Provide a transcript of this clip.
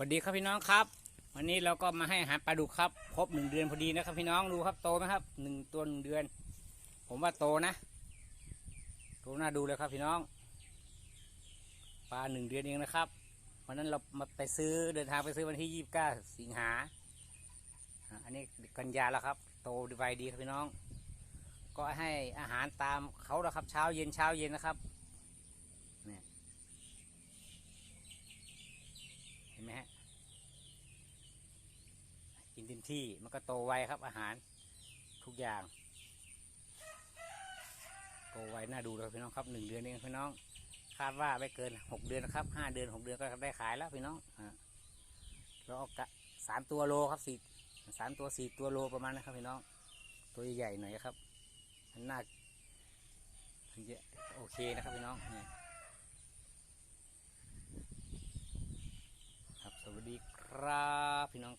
สวัสดีครับพี่น้องครับ วันนี้เราก็มาให้อาหารปลาดุกครับครบหนึ่งเดือนพอดีนะครับ พี่น้องดูครับโตไหมครับหนึ่งตัวหนึ่งเดือน ผมว่าโตนะโตน่าดูเลยครับพี่น้อง ปลาหนึ่งเดือนเองนะครับวันนั้นเรามาไปซื้อเดินทางไปซื้อวันที่ยี่สิบเก้าสิงหาอันนี้กันยาแล้วครับ โตไวดีครับพี่น้อง ก็ให้อาหารตามเขาแล้วครับ เช้าเย็นเช้าเย็นนะครับเนี่ยเห็นไหมฮะ กินเต็มที่มันก็โตไวครับอาหารทุกอย่างโตไวน่าดูเลยพี่น้องครับหนึ่งเดือนเองพี่น้อง คาดว่าไม่เกินหกเดือนนะครับห้าเดือนหกเดือนก็ได้ขายแล้วพี่น้องอ่าแล้วเอากะสามตัวโลครับสี่สามตัวสี่ตัวโลประมาณนะครับพี่น้อง ตัวใหญ่ๆหน่อยครับมันน่าถึงจะโอเคนะครับพี่น้องครับสวัสดีครับพี่น้อง